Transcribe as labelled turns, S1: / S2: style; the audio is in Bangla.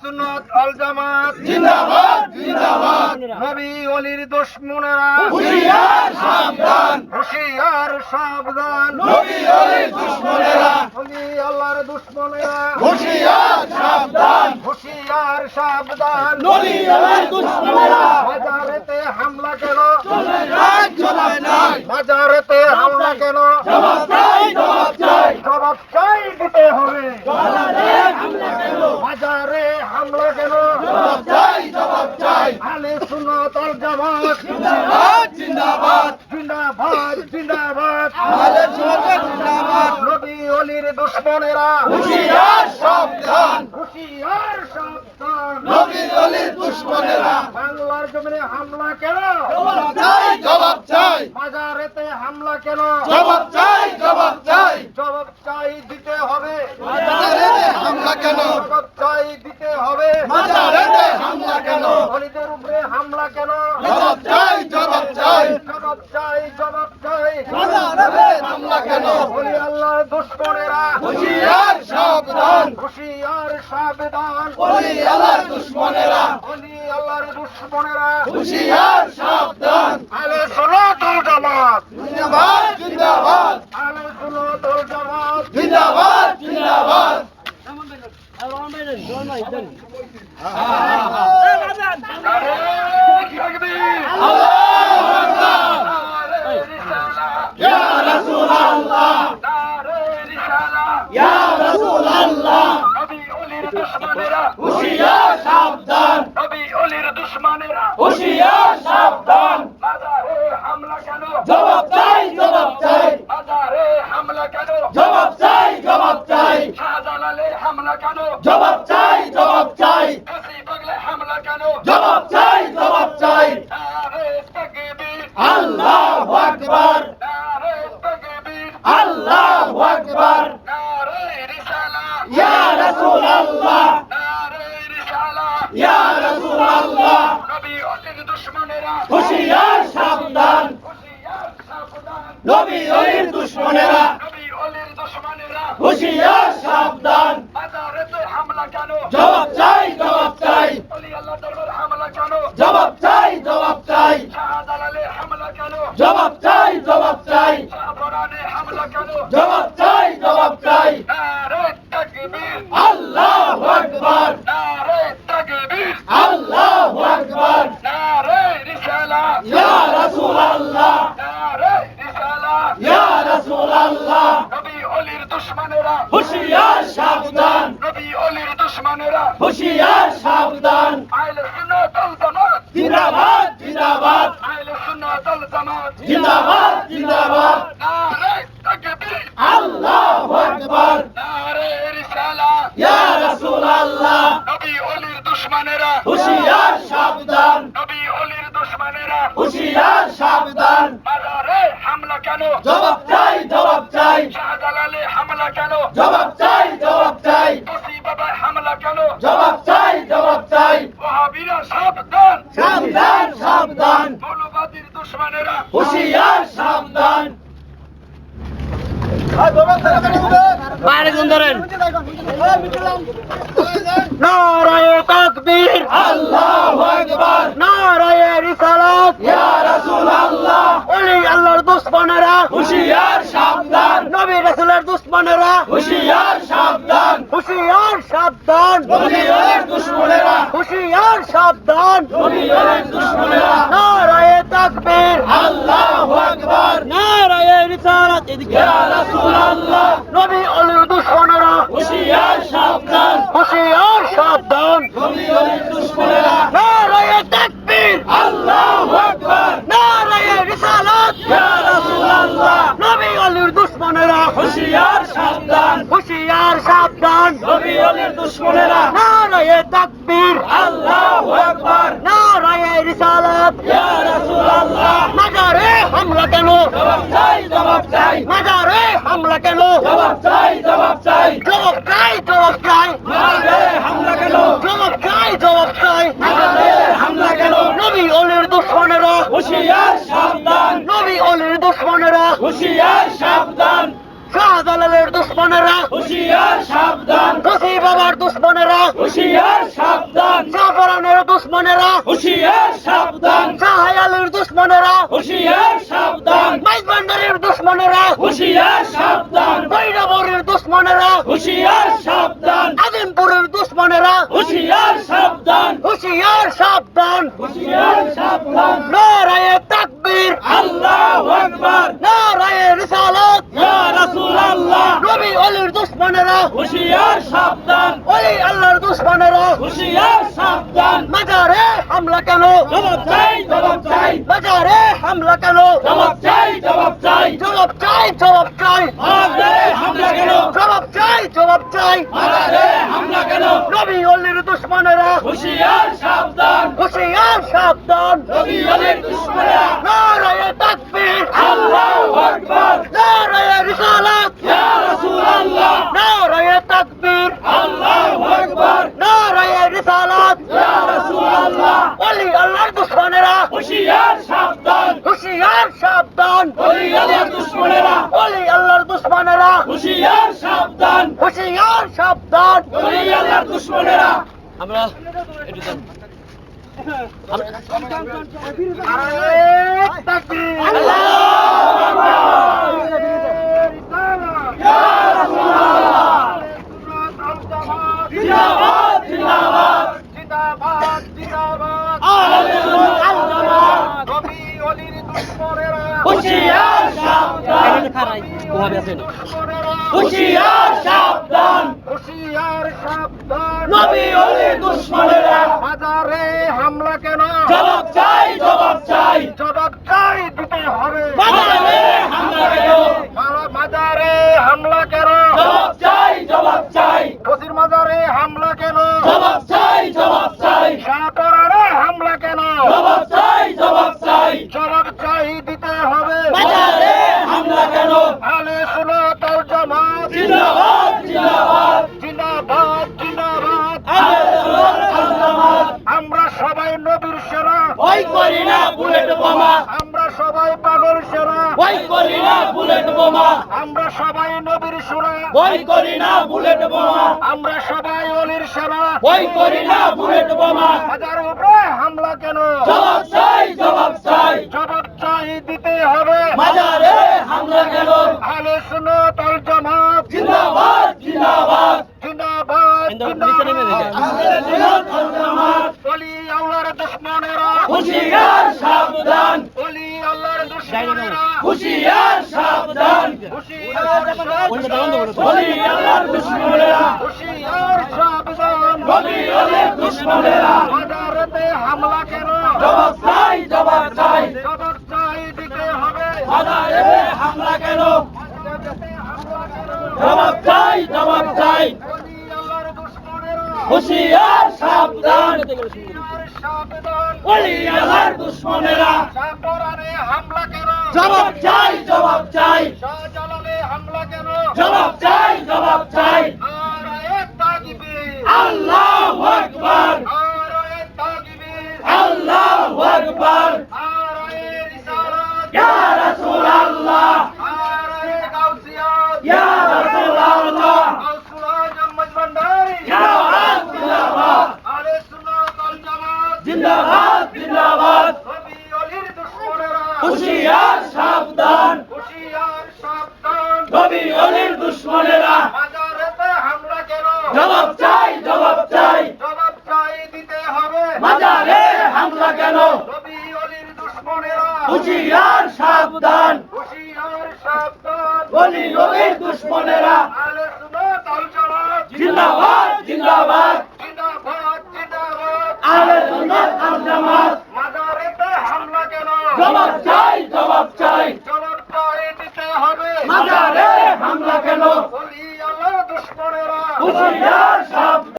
S1: সুন্নত আল জামাত।
S2: জিন্দাবাদ জিন্দাবাদ।
S1: নবী অলির দুশ্মনেরা।
S2: হুশিয়ার সাবধান।
S1: হুশিয়ার সাবধান।
S2: নবী অলির দুশমনেরা।
S1: অলি আল্লাহর দুশ্মনেরা।
S2: হুশিয়ার সাবধান।
S1: হুশিয়ার সাবধান।
S2: নবী অলির দুশমনেরা
S1: মাজারেতে হামলা কেন
S2: চলে নাই চলে নাই
S1: মাজারেতে হামলা কেন
S2: জবাব চাই জবাব চাই
S1: জবাব চাই দিতে হবে
S2: বাংলাদেশ হামলা কেন
S1: মাজারে হামলা কেন
S2: জবাব চাই জবাব চাই
S1: আলে সুন্নত আল জামাত
S2: জিন্দাবাদ জিন্দাবাদ
S1: জিন্দাবাদ জিন্দাবাদ
S2: আহলে সুন্নাত জিন্দাবাদ
S1: নবী দুশ্মনেরা
S2: হুশিয়ার সাবধান।
S1: হুশিয়ার সাবধান।
S2: নবী অলির দুশমনেরা।
S1: বাংলার জমিনে হামলা কেন?
S2: জবাব চাই জবাব চাই।
S1: মাজারেতে হামলা কেন?
S2: জবাব চাই জবাব চাই।
S1: জবাব চাই দিতে হবে।
S2: মাজারেতে হামলা কেন?
S1: জবাব চাই দিতে হবে।
S2: মাজারেতে হামলা কেন?
S1: অলিদের উপরে হামলা কেন?
S2: জবাব চাই জবাব চাই।
S1: জবাব চাই জবাব চাই।
S2: মাজারেতে হামলা কেন? হুশিয়ার সাবধান
S1: হুশিয়ার সাবধান
S2: ওলি আল্লাহর দুশমনেরা
S1: অলি আল্লাহর দুশ্মনেরা
S2: হুশিয়ার সাবধান
S1: আলে সুন্নাতুল জামাত
S2: জিন্দাবাদ জিন্দাবাদ
S1: আলে সুন্নাতুল জামাত
S2: জিন্দাবাদ জিন্দাবাদ আল্লাহু আকবার
S1: নারে রিসালাত
S2: ইয়া রাসূলুল্লাহ
S1: নারে রিসালাত
S2: ইয়া রাসূলুল্লাহ
S1: নবী অলির দুশ্মনেরা নবী অলির দুশমনেরা।
S2: হুশিয়ার সাবধান। জবাব চাই জবাব চাই
S1: অলি আল্লাহ দরবার হামলা কেন
S2: জবাব চাই জবাব চাই
S1: শাহজালালে হামলা কেন
S2: জবাব চাই জবাব চাই
S1: শাহপরানে হামলা কেন
S2: জবাব চাই জবাব চাই
S1: নারে তাকবীর
S2: আল্লাহু আকবার
S1: নারে তাকবীর
S2: আল্লাহু আকবার
S1: নারে রিসালাত
S2: ইয়া রাসূলুল্লাহ
S1: নারে রিসালাত
S2: ইয়া রাসূলুল্লাহ
S1: নবী অলির দুশ্মনেরা
S2: হুশিয়ার সাবধান
S1: নবী অলির দুশ্মনেরা
S2: হুশিয়ার সাবধান। জিন্দাবাদ জিন্দাবাদ। জিন্দাবাদ জিন্দাবাদ। আল্লাহু আকবার। ইয়া রাসূলুল্লাহ।
S1: নবী অলির দুশ্মনেরা।
S2: হুশিয়ার সাবধান।
S1: নবী অলির দুশ্মনেরা।
S2: হুশিয়ার সাবধান।
S1: মাজারে হামলা কেন?
S2: জবাব হুশিয়ার সাবধান।
S1: নারায়ে তাকবীর।
S2: আল্লাহু আকবার।
S1: নারায়ে রিসালাত।
S2: ইয়া রাসূলুল্লাহ।
S1: অলি আল্লাহর দুশ্মনেরা।
S2: হুশিয়ার সাবধান।
S1: নবী রাসূলের দুশ্মনেরা।
S2: হুশিয়ার সাবধান।
S1: হুশিয়ার সাবধান।
S2: নবীর দুশমনেরা।
S1: হুশিয়ার সাবধান।
S2: নবীর দুশমনেরা
S1: নারায়ে তাকবীর
S2: আল্লাহু আকবার
S1: নারায়ে রিসালাত এদিকে
S2: ইয়া রাসূলুল্লাহ
S1: নবী অলির দুশ্মনেরা
S2: হুশিয়ার সাবধান।
S1: হুশিয়ার সাবধান।
S2: নবীর দুশমনেরা
S1: নারায়ে তাকবীর।
S2: আল্লাহু আকবার।
S1: নারায়ে রিসালাত। নবী অলির
S2: সাবধান।
S1: হুশিয়ার সাবধান।
S2: দুশমনেরা
S1: নারায়ে তাকবীর।
S2: আল্লাহু হুশিয়ার
S1: সাবধান। শাহজালালের দুশ্মনেরা।
S2: হুশিয়ার সাবধান।
S1: কাসি বাবার দুশ্মনেরা।
S2: হুশিয়ার সাবধান।
S1: জাফরানের দুশ্মনেরা।
S2: হুশিয়ার সাবধান।
S1: শাহায়ালের দুশ্মনেরা।
S2: হুশিয়ার সাবধান।
S1: মাইজবান্ডারের দুশ্মনেরা।
S2: হুশিয়ার সাবধান।
S1: বৈরাবরের দুশ্মনেরা।
S2: হুশিয়ার
S1: কেন?
S2: জবাব চাই জবাব চাই।
S1: বাজারে হামলা কেন?
S2: জবাব চাই জবাব চাই।
S1: জবাব চাই জবাব চাই।
S2: বাজারে হামলা কেন?
S1: জবাব চাই জবাব চাই।
S2: বাজারে হামলা কেন?
S1: নবী অলির দুশ্মনেরা।
S2: হুশিয়ার সাবধান।
S1: হুশিয়ার সাবধান।
S2: নবী অলির দুশমনেরা
S1: নারায়ে তাকবীর
S2: আল্লাহু আকবার
S1: নারায়ে রিসালাত
S2: ইয়া রাসূলুল্লাহ
S1: নারায়ে তাকবীর
S2: আল্লাহু আকবার
S1: নারায়ে রিসালাত
S2: ইয়া রাসূলুল্লাহ
S1: অলি আল্লাহর দুশ্মনেরা
S2: হুশিয়ার সাবধান
S1: হুশিয়ার সাবধান
S2: অলি আল্লাহর দুশমনেরা
S1: অলি আল্লাহর দুশ্মনেরা
S2: হুশিয়ার সাবধান
S1: হুশিয়ার সাবধান
S2: অলি আল্লাহর দুশমনেরা
S1: আমরা নারায়ে তাকবীর
S2: জিন্দাবাদ জিন্দাবাদ
S1: জিন্দাবাদ জিন্দাবাদ
S2: আল্লাহু
S1: দুশ্মনেরা
S2: সাবধান।
S1: দুশ্মনেরা
S2: হুশিয়ার সাবধান।
S1: হুশিয়ার সাবধান।
S2: নবী অলি দুশ্মনেরা।
S1: বাজারে হামলা কেন
S2: জবাব চাই জবাব চাই
S1: জবাব চাই দিতে হবে
S2: মাজারে হামলা কেন
S1: মারা- মাজারে হামলা কেন
S2: জবাব চাই জবাব চাই
S1: ফসির মাজারে হামলা কেন
S2: জবাব চাই জবাব চাই
S1: শাহতরারে হামলা কেন
S2: জবাব চাই জবাব চাই
S1: জবাব চাই দিতে হবে
S2: মাজারে হামলা কেন
S1: আলে শুনো তার জামাত
S2: জিন্দাবাদ জিন্দাবাদ
S1: জিন্দাবাদ জিন্দাবাদ
S2: আল্লাহর জামাত
S1: আমরা সবাই নবীর সেরা
S2: ওই করি না বুলেট বোমা
S1: আমরা সবাই পাগল সেরা
S2: ওই করি না বুলেট বোমা।
S1: আমরা সবাই নবীর সুরা
S2: ওই করি না বুলেট বোমা।
S1: আমরা সবাই অলির সেরা
S2: ওই করি না বুলেট বোমা।
S1: হাজার উপরে হামলা কেন?
S2: জবাব চাই জবাব চাই।
S1: জবাব চাই দিতে হবে।
S2: মাজারে হামলা কেন?
S1: আলে শুনো তার জামাত।
S2: জিন্দাবাদ জিন্দাবাদ।
S1: জিন্দাবাদ জিন্দাবাদ। অলি আল্লাহর দুশ্মনেরা।
S2: হুশিয়ার সাবধান।
S1: অলি আল্লাহর দুশ্মনেরা।
S2: হুশিয়ার সাবধান। বলি আল্লাহর দুশমনেরা।
S1: হুশিয়ার সাবধান।
S2: বলি আল্লাহর দুশমনেরা।
S1: মাজারেতে হামলা কেন?
S2: জবাব চাই জবাব চাই।
S1: জবাব চাই দিতে হবে।
S2: হামলা কেন? জবাব চাই জবাব চাই। হুশিয়ার সাবধান। বলি আল্লাহর দুশমনেরা।
S1: হামলা
S2: জবাব চাই জবাব চাই।
S1: শাহজালালে হামলা কেন?
S2: জবাব চাই জবাব চাই। আল্লাহ আকবার। আল্লাহু আকবার। ইয়া রাসূলুল্লাহ।
S1: আর এক গাউসিয়াত
S2: ইয়া রাসূলুল্লাহ
S1: গাউসুল আজম মজবন্ডারি
S2: জিন্দাবাদ জিন্দাবাদ
S1: আলে সুন্নাত আল জামাত
S2: জিন্দাবাদ জিন্দাবাদ
S1: নবী অলির দুশ্মনেরা
S2: হুশিয়ার সাবধান
S1: হুশিয়ার সাবধান
S2: অলির দুশমনেরা।
S1: মাজারেতে হামলা কেন?
S2: জবাব চাই জবাব চাই।
S1: জবাব চাই দিতে হবে।
S2: মাজারে হামলা কেন?
S1: নবী অলির
S2: সাবধান।